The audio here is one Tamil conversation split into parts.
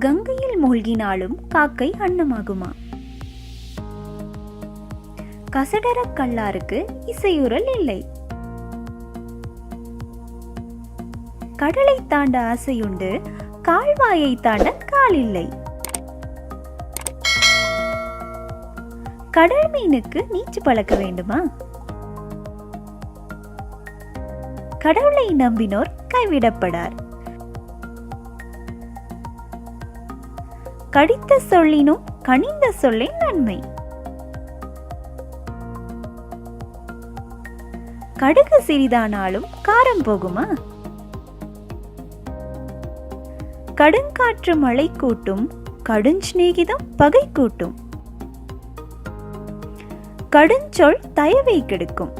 கங்கையில் மூழ்கினாலும் காக்கை அன்னமாகுமா? கசடர கல்லாருக்கு இசையுறல் இல்லை. கடலை தாண்ட ஆசையுண்டு கால்வாயை தாண்ட கால் இல்லை கடல் மீனுக்கு நீச்சு பழக்க வேண்டுமா? கடவுளை நம்பினோர் கைவிடப்படார். கடித்த சொல்லினும் கனிந்த சொல்லே நன்மை. கடுகு சிறிதானாலும் காரம் போகுமா? கடுங்காற்று மழை கூட்டும் கடுஞ்சிநேகிதம் பகை கூட்டும். கடுஞ்சொல் தயவை கெடுக்கும்.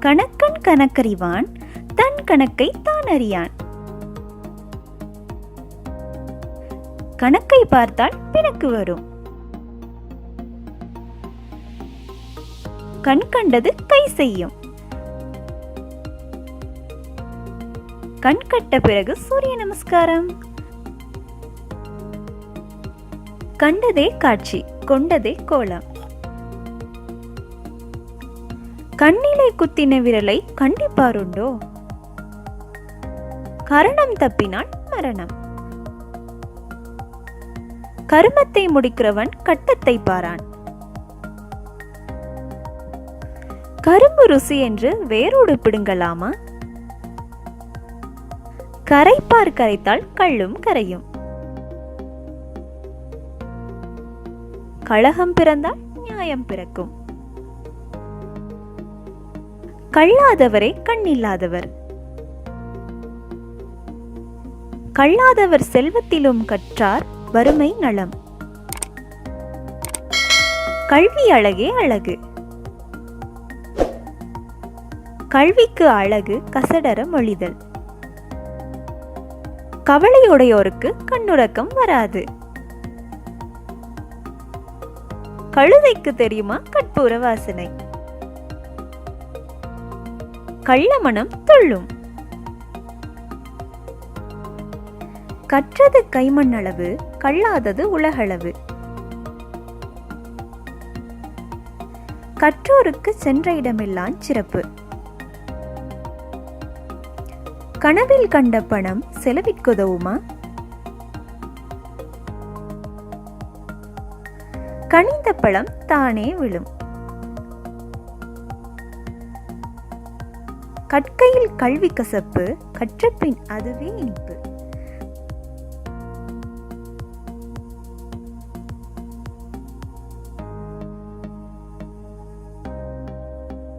கணக்கன் கணக்கறிவான் தன் கணக்கை தான் அறியான் கணக்கை பார்த்தால் பிணக்கு வரும். கண் கண்டது கை செய்யும். கண் கட்ட பிறகு சூரிய நமஸ்காரம். கண்டதே காட்சி கொண்டதே கோலம். கண்ணிலை குத்தின விரலை கண்டிப்பாருண்டோ? கரணம் தப்பினால் மரணம். கருமத்தை முடிக்கிறவன் கட்டத்தை பாரான். கரும்பு ருசி என்று வேரோடு பிடுங்கலாமா? கரைப்பார் கரைத்தால் கள்ளும் கரையும். கழகம் பிறந்தால் நியாயம் பிறக்கும். கள்ளாதவரே கண்ணில்லாதவர். கள்ளாதவர் செல்வத்திலும் கற்றார் வறுமை நலம். கல்வி அழகே அழகு. கல்விக்கு அழகு கசடர மொழிதல். கவலையுடையோருக்கு கண்ணுறக்கம் வராது. கழுதைக்கு தெரியுமா கற்பூர வாசனை. கள்ளமனம் துள்ளும் கற்றது கைமண் அளவு கல்லாதது உலகளவு. கற்றோருக்கு சென்ற இடமெல்லாம் சிறப்பு. கனவில் கண்ட பணம் செலவிற்குதவுமா? கனிந்த பழம் தானே விழும். கற்கையில் கல்வி கசப்பு கற்றப்பின் அதுவே இனிப்பு.